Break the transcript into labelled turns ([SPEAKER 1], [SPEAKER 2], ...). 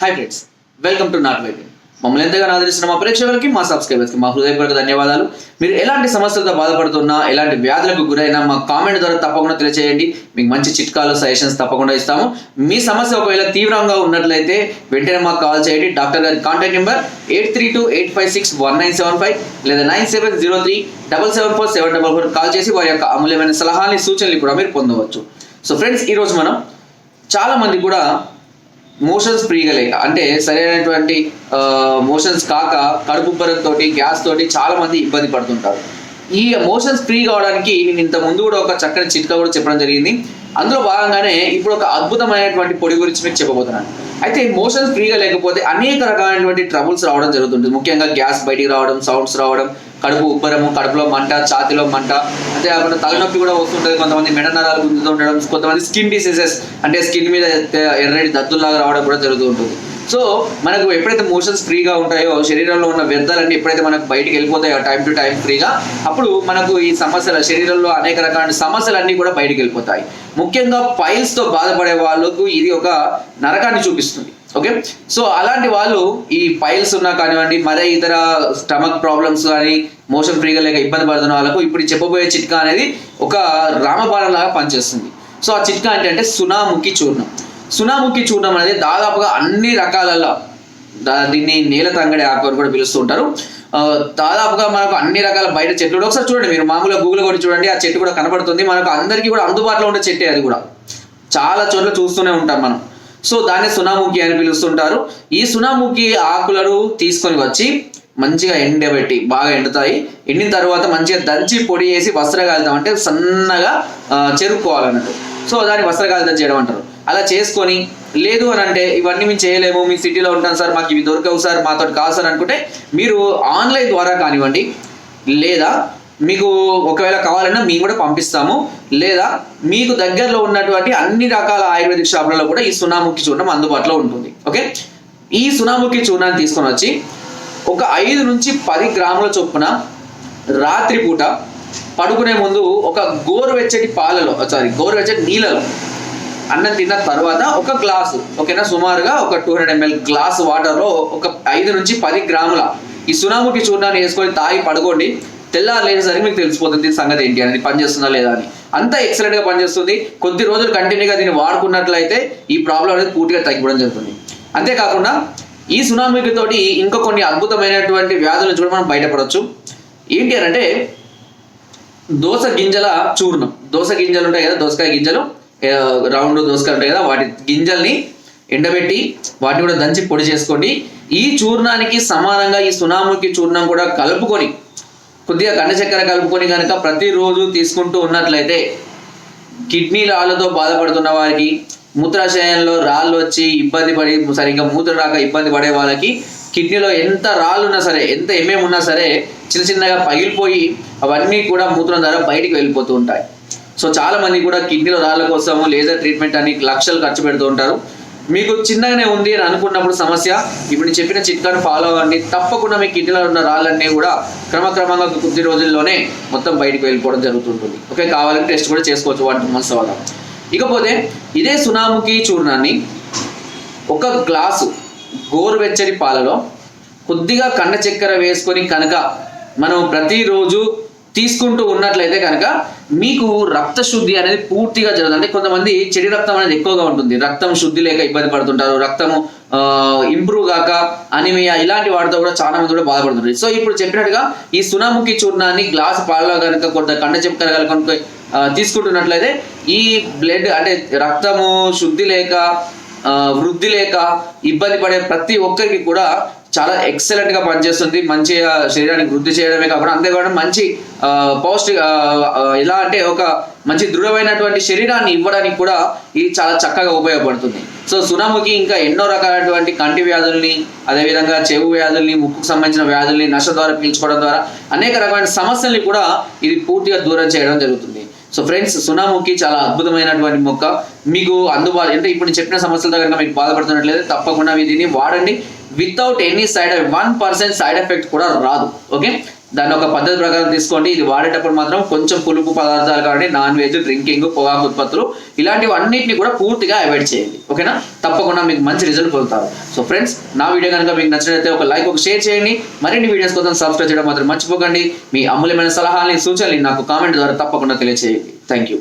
[SPEAKER 1] Hi friends welcome to నాట్ వైద్యం మమ్మల్ని ఎంతగానో ఆదరిస్తున్న మా ప్రేక్షకులకి మా సబ్స్క్రైబర్స్కి మా హృదయపూర్వక ధన్యవాదాలు. మీరు ఎలాంటి సమస్యలతో బాధపడుతున్నా ఎలాంటి వ్యాధులకు గురైనా మా కామెంట్ ద్వారా తప్పకుండా తెలియజేయండి మీకు మంచి చిట్కాలు సజెషన్స్ తప్పకుండా ఇస్తాము. మీ సమస్య ఒకవేళ తీవ్రంగా ఉన్నట్లయితే వెంటనే మాకు కాల్ చేయండి. డాక్టర్ గారి contact number eight three two eight five six one nine seven five లేదా nine seven zero three double seven four seven double four call చేసి వారి యొక్క అమూల్యమైన సలహాని సూచనలు కూడా మీరు పొందవచ్చు. సో ఫ్రెండ్స్ ఈరోజు మనం చాలా మంది కూడా మోషన్స్ ఫ్రీగా లేక అంటే సరైనటువంటి మోషన్స్ కాక కడుపు తోటి గ్యాస్ తోటి చాలా మంది ఇబ్బంది పడుతుంటారు. ఈ మోషన్స్ ఫ్రీ కావడానికి నేను ఇంత ముందు కూడా ఒక చక్కని చిట్కా కూడా చెప్పడం జరిగింది. అందులో భాగంగానే ఇప్పుడు ఒక అద్భుతమైనటువంటి పొడి గురించి మీకు చెప్పబోతున్నాను. అయితే మోషన్స్ ఫ్రీగా లేకపోతే అనేక రకాలైనటువంటి ట్రబుల్స్ రావడం జరుగుతుంది ముఖ్యంగా గ్యాస్ బయటికి రావడం సౌండ్స్ రావడం కడుపు ఉబ్బరము కడుపులో మంట ఛాతిలో మంట అంతే కాకుండా తలనొప్పి కూడా వస్తుంటుంది. కొంతమంది మెడ నరాలు గుంజుతూ ఉండడం కొంతమంది స్కిన్ డిసీజెస్ అంటే స్కిన్ మీద ఎర్రటి దద్దుల్లాగా రావడం కూడా జరుగుతూ ఉంటుంది సో మనకు ఎప్పుడైతే మోషన్స్ ఫ్రీగా ఉంటాయో శరీరంలో ఉన్న వ్యర్థాలన్నీ ఎప్పుడైతే మనకు బయటికి వెళ్ళిపోతాయో టైం టు టైం ఫ్రీగా అప్పుడు మనకు ఈ సమస్యల శరీరంలో అనేక రకాల సమస్యలన్నీ కూడా బయటికి వెళ్ళిపోతాయి. ముఖ్యంగా పైల్స్తో బాధపడే వాళ్ళకు ఇది ఒక నరకాన్ని చూపిస్తుంది. ఓకే సో అలాంటి వాళ్ళు ఈ పైల్స్ ఉన్నా కానివ్వండి మరే ఇతర స్టమక్ ప్రాబ్లమ్స్ కానీ మోషన్ ఫ్రీగా లేక ఇబ్బంది పడుతున్న వాళ్ళకు ఇప్పుడు చెప్పబోయే చిట్కా అనేది ఒక రామబాణం లాగా పనిచేస్తుంది. సో ఆ చిట్కా ఏంటంటే సునాముఖి చూర్ణం. సునాముఖి చూడడం అనేది దాదాపుగా అన్ని రకాలలో దీన్ని నేల తంగడి ఆకు అని కూడా పిలుస్తూ ఉంటారు. దాదాపుగా మనకు అన్ని రకాల బయట చెట్లు కూడా ఒకసారి చూడండి మీరు మామూలుగా గూగుల్ కొట్టి చూడండి ఆ చెట్టు కూడా కనబడుతుంది మనకు అందరికీ కూడా అందుబాటులో ఉండే చెట్టే అది కూడా. చాలా చోట్ల చూస్తూనే ఉంటాం మనం. సో దాన్ని సునాముఖి అని పిలుస్తుంటారు ఈ సునాముఖి ఆకులను తీసుకొని వచ్చి మంచిగా ఎండబెట్టి బాగా ఎండుతాయి. ఎండిన తర్వాత మంచిగా దంచి పొడి వేసి వస్త్రగాలితం అంటే సన్నగా చెరుక్కోవాలన్నట్టు. సో దాన్ని వస్త్రగాలితం చేయడం అంటారు. అలా చేసుకొని లేదు అని అంటే ఇవన్నీ మేము చేయలేము మీ సిటీలో ఉంటాం సార్ మాకు ఇవి దొరకవు సార్ మాతో కాదు సార్ అనుకుంటే మీరు ఆన్లైన్ ద్వారా కానివ్వండి లేదా మీకు ఒకవేళ కావాలన్నా మేము కూడా పంపిస్తాము లేదా మీకు దగ్గరలో ఉన్నటువంటి అన్ని రకాల ఆయుర్వేదిక్ షాపులలో కూడా ఈ సునాముఖి చూర్ణం అందుబాటులో ఉంటుంది. ఓకే? ఈ సునాముఖి చూర్ణాన్ని తీసుకొని వచ్చి ఒక ఐదు నుంచి పది గ్రాముల చొప్పున రాత్రిపూట పడుకునే ముందు ఒక గోరువెచ్చటి పాలలో సారీ గోరువెచ్చటి నీళ్ళలో అన్నం తిన్న తర్వాత ఒక గ్లాసు ఓకేనా? సుమారుగా ఒక టూ హండ్రెడ్ ఎంఎల్ గ్లాస్ వాటర్లో ఒక ఐదు నుంచి పది గ్రాముల ఈ సునాముఖి చూర్ణాన్ని వేసుకొని తాగి పడుకోండి. తెల్లారు లేనిసరికి మీకు తెలిసిపోతుంది సంగతి ఏంటి అని పనిచేస్తుందా లేదా అని. అంత ఎక్సలెంట్గా పనిచేస్తుంది. కొద్ది రోజులు కంటిన్యూగా దీన్ని వాడుకున్నట్లయితే ఈ ప్రాబ్లం అనేది పూర్తిగా తగ్గిపోవడం జరుగుతుంది. అంతేకాకుండా ఈ సునామీకి తోటి ఇంకా కొన్ని అద్భుతమైనటువంటి వ్యాధుల నుంచి కూడా మనం బయటపడవచ్చు ఏంటి అని అంటే దోస గింజల చూర్ణం. దోస గింజలు ఉంటాయి కదా దోసకాయ గింజలు. రౌండ్ దోసకాయ ఉంటాయి కదా వాటి గింజల్ని ఎండబెట్టి వాటిని కూడా దంచి పొడి చేసుకోండి. ఈ చూర్ణానికి సమానంగా ఈ సునాముకి చూర్ణం కూడా కలుపుకొని కొద్దిగా కండ చక్కెర కలుపుకొని కనుక ప్రతిరోజు తీసుకుంటూ ఉన్నట్లయితే కిడ్నీ రాళ్ళతో బాధపడుతున్న వారికి మూత్రాశయంలో రాళ్ళు వచ్చి ఇబ్బంది పడి సరిగ్గా మూత్ర రాక ఇబ్బంది పడే వాళ్ళకి కిడ్నీలో ఎంత రాళ్ళు ఉన్నా సరే ఎంత ఏమేమి ఉన్నా సరే చిన్న చిన్నగా పగిలిపోయి అవన్నీ కూడా మూత్రం ద్వారా బయటికి వెళ్ళిపోతూ ఉంటాయి. సో చాలా మంది కూడా కిడ్నీలో రాళ్ళ కోసము లేజర్ ట్రీట్మెంట్ అని లక్షలు ఖర్చు పెడుతూ ఉంటారు. మీకు చిన్నగానే ఉంది అని అనుకున్నప్పుడు సమస్య ఇప్పుడు నేను చెప్పిన చిట్కాను ఫాలో అవ్వండి. తప్పకుండా మీ కిడ్నీలో ఉన్న రాళ్ళన్నీ కూడా క్రమక్రమంగా కొద్ది రోజుల్లోనే మొత్తం బయటకు వెళ్ళిపోవడం జరుగుతుంటుంది. ఓకే కావాలంటే టెస్ట్ కూడా చేసుకోవచ్చు వన్ టూ మంత్స్ ఇకపోతే ఇదే సునాముఖి చూర్ణాన్ని ఒక గ్లాసు గోరువెచ్చని పాలలో కొద్దిగా కండ చక్కెర వేసుకొని కనుక మనం ప్రతిరోజు తీసుకుంటూ ఉన్నట్లయితే కనుక మీకు రక్త శుద్ధి అనేది పూర్తిగా జరగదు. అంటే కొంతమంది చెడు రక్తం అనేది ఎక్కువగా ఉంటుంది. రక్తం శుద్ధి లేక ఇబ్బంది పడుతుంటారు. రక్తము ఇంప్రూవ్ కాక అనిమియా ఇలాంటి వాటితో కూడా చాలా మంది కూడా బాధపడుతుంది సో ఇప్పుడు చెప్పినట్టుగా ఈ సునాముఖి చూర్ణాన్ని గ్లాస్ పాలలో కనుక కొంత కండ చక్కెర కనుక తీసుకుంటున్నట్లయితే ఈ బ్లడ్ అంటే రక్తము శుద్ధి లేక వృద్ధి లేక ఇబ్బంది పడే ప్రతి ఒక్కరికి కూడా చాలా ఎక్సలెంట్గా పనిచేస్తుంది. మంచిగా శరీరానికి వృద్ధి చేయడమే కాకుండా అంతేకాకుండా మంచి పౌష్టిక ఎలా అంటే ఒక మంచి దృఢమైనటువంటి శరీరాన్ని ఇవ్వడానికి కూడా ఇది చాలా చక్కగా ఉపయోగపడుతుంది. సో సునాముకి ఇంకా ఎన్నో రకాలైనటువంటి కంటి వ్యాధుల్ని అదేవిధంగా చెవు వ్యాధుల్ని ముక్కుకు సంబంధించిన వ్యాధుల్ని నష్ట ద్వారా పీల్చుకోవడం ద్వారా అనేక రకమైన సమస్యల్ని కూడా ఇది పూర్తిగా దూరం చేయడం జరుగుతుంది. సో ఫ్రెండ్స్ సునాముఖి చాలా అద్భుతమైనటువంటి మొక్క. మీకు అందుబాటు అంటే ఇప్పుడు చెప్పిన సమస్యలతో కనుక మీకు బాధపడుతున్నట్లయితే తప్పకుండా దీన్ని వాడండి. Without any side one percent side effect కూడా రాదు. ఓకే దాన్ని ఒక పద్ధతి ప్రకారం తీసుకోండి. ఇది వాడేటప్పుడు మాత్రం కొంచెం పులుపు పదార్థాలు కానీ నాన్ వెజ్ డ్రింకింగ్ పొగాకు ఉత్పత్తులు ఇలాంటివి అన్నింటినీ కూడా పూర్తిగా అవాయిడ్ చేయండి. ఓకేనా? తప్పకుండా మీకు మంచి రిజల్ట్ పొందుతారు. సో ఫ్రెండ్స్ నా వీడియో కనుక మీకు నచ్చినట్లయితే ఒక లైక్ ఒక షేర్ చేయండి. మరిన్ని వీడియోస్ కోసం సబ్స్క్రైబ్ చేయడం మాత్రం మర్చిపోకండి. మీ అమూల్యమైన సలహాలని సూచనలు నాకు కామెంట్ ద్వారా తప్పకుండా తెలియజేయండి థ్యాంక్ యూ